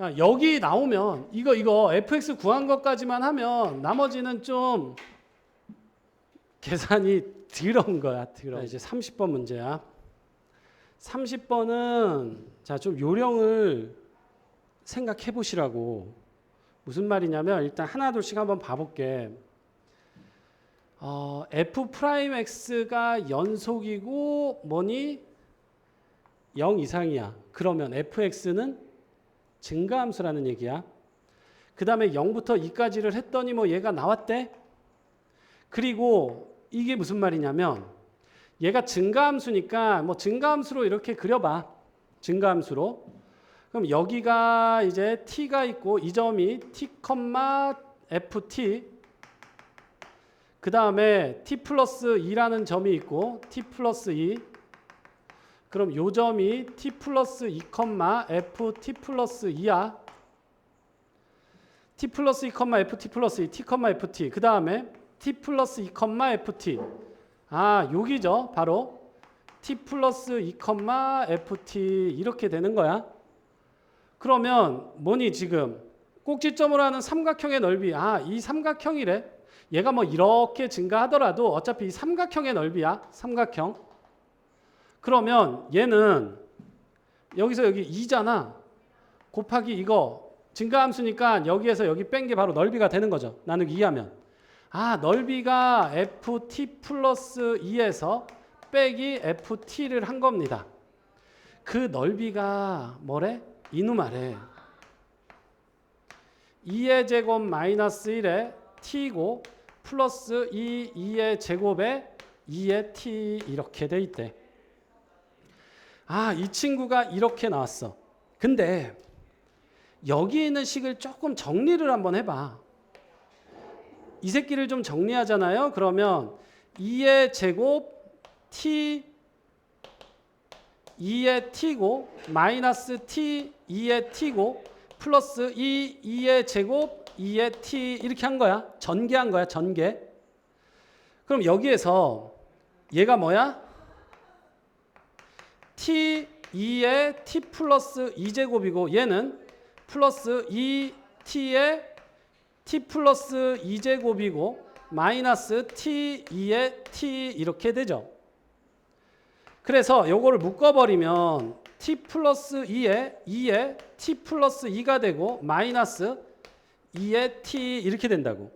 아, 여기 나오면 이거 이거 fx 구한 것까지만 하면 나머지는 좀 계산이 더러운 거야. 더러워. 자, 이제 30번 문제야. 30번은 자 좀 요령을 생각해 보시라고 무슨 말이냐면 일단 하나 둘씩 한번 봐볼게. 어, f 프라임 x가 연속이고 뭐니 0 이상이야. 그러면 fx는 증가함수라는 얘기야. 그 다음에 0부터 2까지를 했더니 뭐 얘가 나왔대. 그리고 이게 무슨 말이냐면 얘가 증가함수니까 뭐 증가함수로 이렇게 그려봐. 증가함수로. 그럼 여기가 이제 t가 있고 이 점이 t, ft 그 다음에 t 플러스 2라는 점이 있고 t 플러스 2 그럼 요 점이 t 플러스 2, ft 플러스 2야. t 플러스 2, ft 플러스 2, t, ft. 그 다음에 t 플러스 2, ft. 아, 여기죠. 바로 t 플러스 2, ft 이렇게 되는 거야. 그러면 뭐니 지금 꼭지점으로 하는 삼각형의 넓이. 아, 이 삼각형이래. 얘가 뭐 이렇게 증가하더라도 어차피 이 삼각형의 넓이야. 삼각형. 그러면 얘는 여기서 여기 2잖아. 곱하기 이거 증가함수니까 여기에서 여기 뺀 게 바로 넓이가 되는 거죠. 나누기 2하면. 아, 넓이가 ft 플러스 2에서 빼기 ft를 한 겁니다. 그 넓이가 뭐래? 이누말에 2의 제곱 마이너스 1에 t고 플러스 2, 2의 제곱에 2의 t 이렇게 돼 있대. 아, 이 친구가 이렇게 나왔어. 근데 여기 있는 식을 조금 정리를 한번 해봐. 이 새끼를 좀 정리하잖아요. 그러면 2의 제곱 t 2의 t고 마이너스 t 2의 t고 플러스 2 2의 제곱 2의 t 이렇게 한 거야. 전개한 거야. 전개. 그럼 여기에서 얘가 뭐야? T 2의 t 플러스 2제곱이고 얘는 플러스 2t의 t 플러스 2제곱이고 마이너스 t 2의 t 이렇게 되죠. 그래서 요거를 묶어버리면 t 플러스 2에 2에 t 플러스 2가 되고 마이너스 2에 t 이렇게 된다고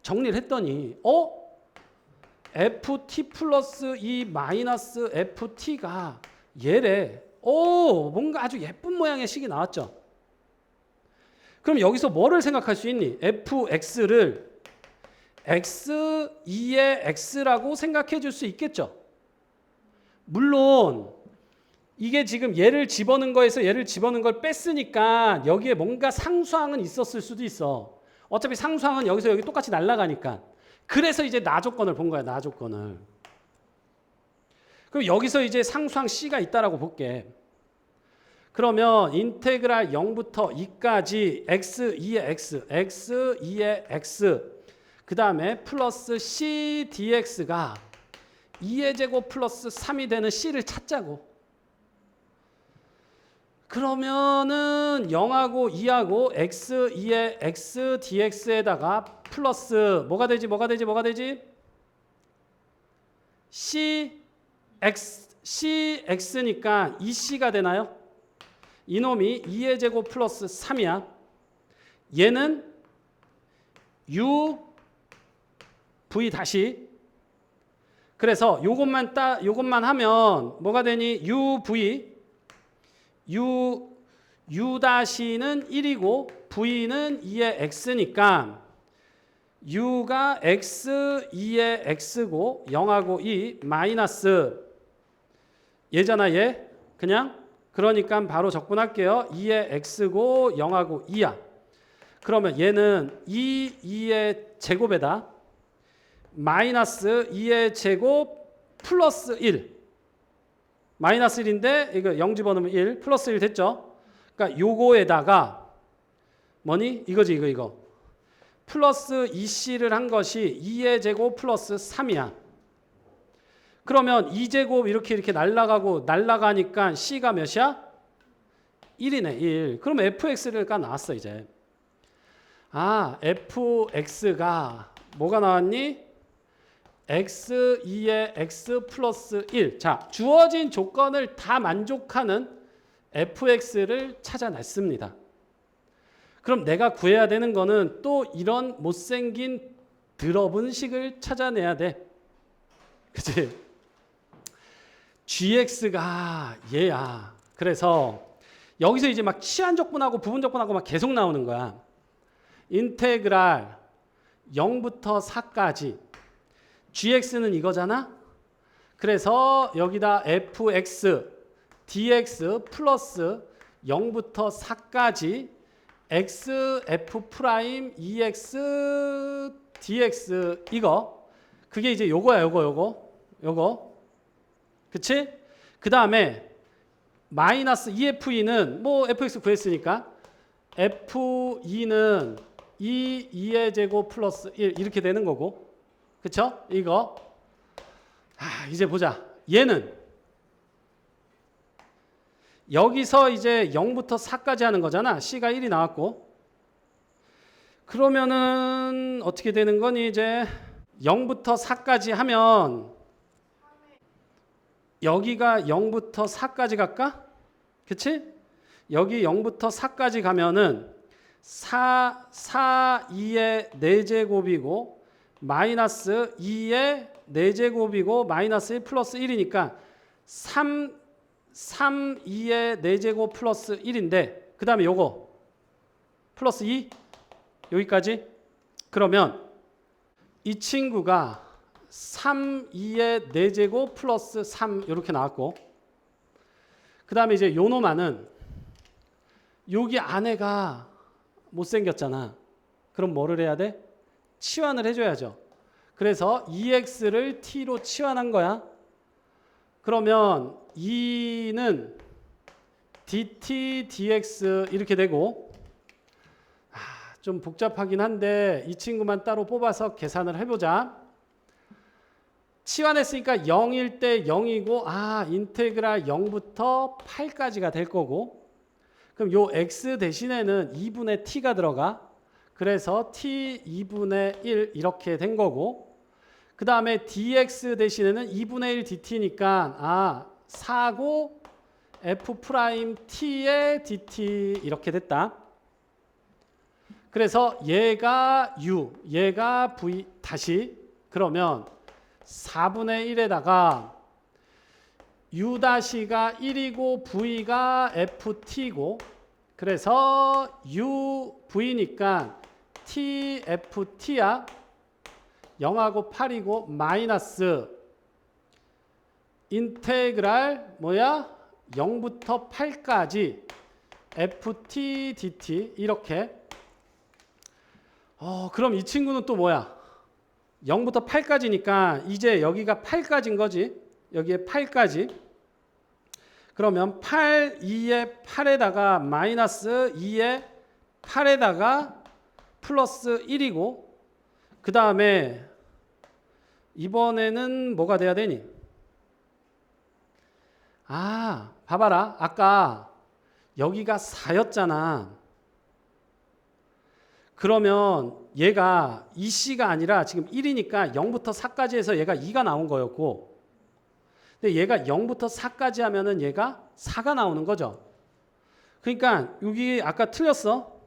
정리를 했더니 어? ft 플러스 2 마이너스 ft가 얘래. 오 뭔가 아주 예쁜 모양의 식이 나왔죠. 그럼 여기서 뭐를 생각할 수 있니? fx를 x2의 x라고 생각해 줄 수 있겠죠. 물론 이게 지금 얘를 집어넣은 거에서 얘를 집어넣은 걸 뺐으니까 여기에 뭔가 상수항은 있었을 수도 있어. 어차피 상수항은 여기서 여기 똑같이 날아가니까. 그래서 이제 나 조건을 본 거야. 나 조건을. 그럼 여기서 이제 상수항 C가 있다라고 볼게. 그러면 인테그랄 0부터 2까지 x 2의 x, x 2의 x 그 다음에 플러스 c dx가 2의 제곱 플러스 3이 되는 c를 찾자고. 그러면은 0하고 2하고 x 2의 x dx에다가 플러스 뭐가 되지 뭐가 되지 뭐가 되지 c x c x니까 2c가 되나요? 이놈이 2의 제곱 플러스 3이야. 얘는 u v 다시 그래서 요것만 따 요것만 하면 뭐가 되니 u v u u 다시는 1이고 v는 2의 x니까 u가 x 2의 x고 0하고 2 마이너스 얘잖아 얘 그냥? 그러니까 바로 적분할게요. 2의 x고 0하고 2야. 그러면 얘는 2 2의 제곱에다 마이너스 2의 제곱 플러스 1 마이너스 1인데 이거 0 집어넣으면 1 플러스 1 됐죠? 그러니까 요거에다가 뭐니? 이거지 이거 이거. 플러스 2c를 한 것이 2의 제곱 플러스 3이야. 그러면 2제곱 이렇게 이렇게 날라가고 날라가니까 c가 몇이야? 1이네 1. 그럼 fx가 나왔어 이제. 아 fx가 뭐가 나왔니? x2의 x 플러스 1. 자 주어진 조건을 다 만족하는 fx를 찾아냈습니다. 그럼 내가 구해야 되는 거는 또 이런 못생긴 드러분 식을 찾아내야 돼. 그치? Gx가 얘야. 그래서 여기서 이제 막 치환적분하고 부분 적분하고 막 계속 나오는 거야. 인테그랄 0부터 4까지 gx는 이거잖아. 그래서 여기다 fx dx 플러스 0부터 4까지 x f 프라임 ex dx 이거 그게 이제 요거야 요거 요거 요거 그치? 그 다음에 마이너스 EFE는 뭐 fx 구했으니까 F2는 2, 2의 제곱 플러스 1 이렇게 되는 거고. 그쵸? 이거. 아 이제 보자. 얘는 여기서 이제 0부터 4까지 하는 거잖아. C가 1이 나왔고. 그러면은 어떻게 되는 거니 이제 0부터 4까지 하면 여기가 0부터 4까지 갈까? 그치? 여기 0부터 4까지 가면은 4, 4, 2의 4제곱이고 마이너스 2의 4제곱이고 마이너스 1 플러스 1이니까 3, 3, 2의 4제곱 플러스 1인데 그 다음에 요거 플러스 2 여기까지 그러면 이 친구가 3, 2의 4제곱 플러스 3 이렇게 나왔고 그 다음에 이제 요 놈아는 여기 안에가 못생겼잖아. 그럼 뭐를 해야 돼? 치환을 해줘야죠. 그래서 2x를 t로 치환한 거야. 그러면 2는 dt dx 이렇게 되고 아, 좀 복잡하긴 한데 이 친구만 따로 뽑아서 계산을 해보자. 치환했으니까 0일 때 0이고 아 인테그랄 0부터 8까지가 될 거고. 그럼 요 x 대신에는 2분의 t가 들어가. 그래서 t 2분의 1 이렇게 된 거고. 그 다음에 dx 대신에는 2분의 1 dt니까 아 4고 f 프라임 t의 dt 이렇게 됐다. 그래서 얘가 u, 얘가 v 다시. 그러면 4분의 1에다가 u-가 1이고 v가 ft고 그래서 uv니까 tft야 0하고 8이고 마이너스 인테그랄 뭐야? 0부터 8까지 ft dt 이렇게. 어 그럼 이 친구는 또 뭐야 0부터 8까지니까 이제 여기가 8까지인 거지. 여기에 8까지. 그러면 8, 2에 8에다가 마이너스 2에 8에다가 플러스 1이고 그 다음에 이번에는 뭐가 돼야 되니? 아, 봐봐라. 아까 여기가 4였잖아. 그러면 얘가 2C가 아니라 지금 1이니까 0부터 4까지 해서 얘가 2가 나온 거였고 근데 얘가 0부터 4까지 하면은 얘가 4가 나오는 거죠. 그러니까 여기 아까 틀렸어.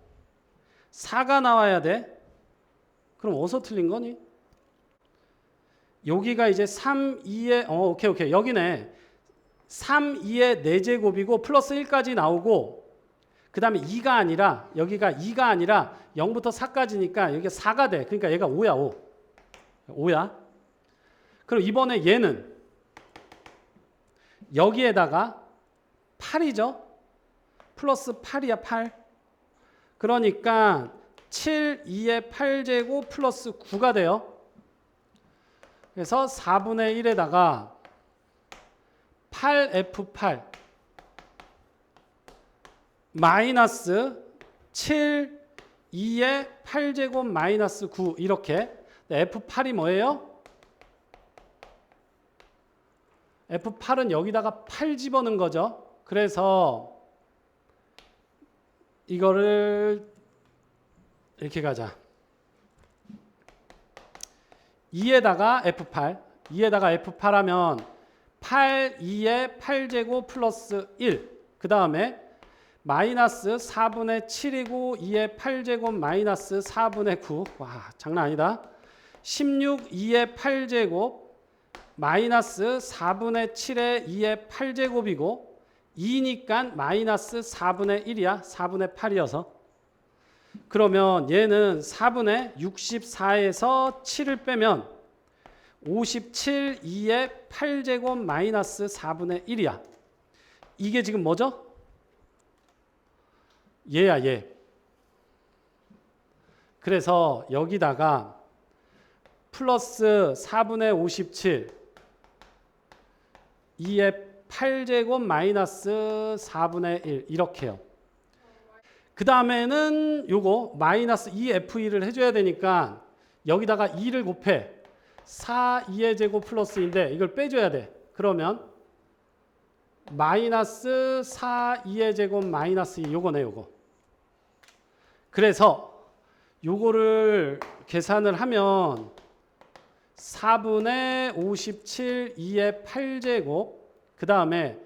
4가 나와야 돼. 그럼 어디서 틀린 거니? 여기가 이제 3, 2에 어 오케이 오케이 여기네. 3, 2의 4제곱이고 플러스 1까지 나오고 그 다음에 2가 아니라 여기가 2가 아니라 0부터 4까지니까 여기가 4가 돼. 그러니까 얘가 5야 5. 5야. 그럼 이번에 얘는 여기에다가 8이죠. 플러스 8이야 8. 그러니까 7, 2의 8제곱 플러스 9가 돼요. 그래서 4분의 1에다가 8F8 마이너스 7, 2의 8제곱 마이너스 9 이렇게 F8이 뭐예요? F8은 여기다가 8 집어넣은 거죠. 그래서 이거를 이렇게 가자. 2에다가 F8, 2에다가 F8 하면 8, 2에 8제곱 플러스 1. 그 다음에 마이너스 4분의 7이고 2에 8제곱 마이너스 4분의 9. 와, 장난 아니다. 16, 2에 8제곱 마이너스 4분의 7에 2에 8제곱이고 2니까 마이너스 4분의 1이야. 4분의 8이어서. 그러면 얘는 4분의 64에서 7을 빼면 57, 2에 8제곱 마이너스 4분의 1이야. 이게 지금 뭐죠? 얘야 얘. 그래서 여기다가 플러스 4분의 57 2의 8제곱 마이너스 4분의 1 이렇게요. 그 다음에는 요거 마이너스 2F2를 해줘야 되니까 여기다가 2를 곱해 4 2의 제곱 플러스인데 이걸 빼줘야 돼. 그러면 마이너스 4 2의 제곱 마이너스 2 요거네 요거. 그래서 요거를 계산을 하면 4분의 57 2의 8제곱 그 다음에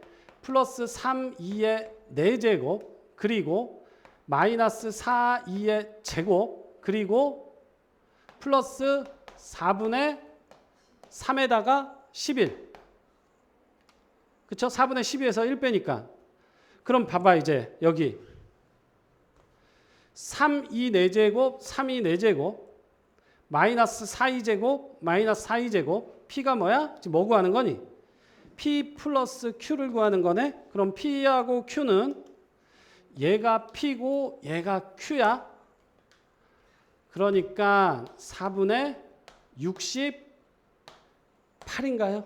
플러스 3 2의 4제곱 그리고 마이너스 4 2의 제곱 그리고 플러스 4분의 3에다가 11 그쵸? 4분의 12에서 1 빼니까. 그럼 봐봐 이제 여기 3, 2, 4제곱, 3, 2, 4제곱 마이너스 4, 2제곱, 마이너스 4, 2제곱 P가 뭐야? 지금 뭐 구하는 거니? P 플러스 Q를 구하는 거네? 그럼 P하고 Q는 얘가 P고 얘가 Q야. 그러니까 4분의 68인가요?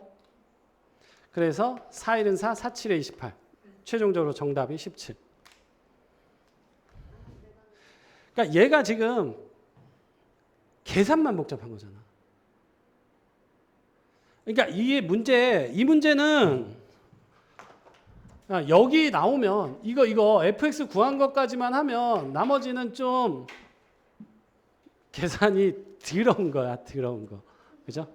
그래서 4, 1은 4, 4, 7에 28. 최종적으로 정답이 17. 그러니까 얘가 지금 계산만 복잡한 거잖아. 그러니까 이게 문제, 이 문제는 아, 여기 나오면 이거 이거 fx 구한 것까지만 하면 나머지는 좀 계산이 더러운 거야, 더러운 거. 그죠?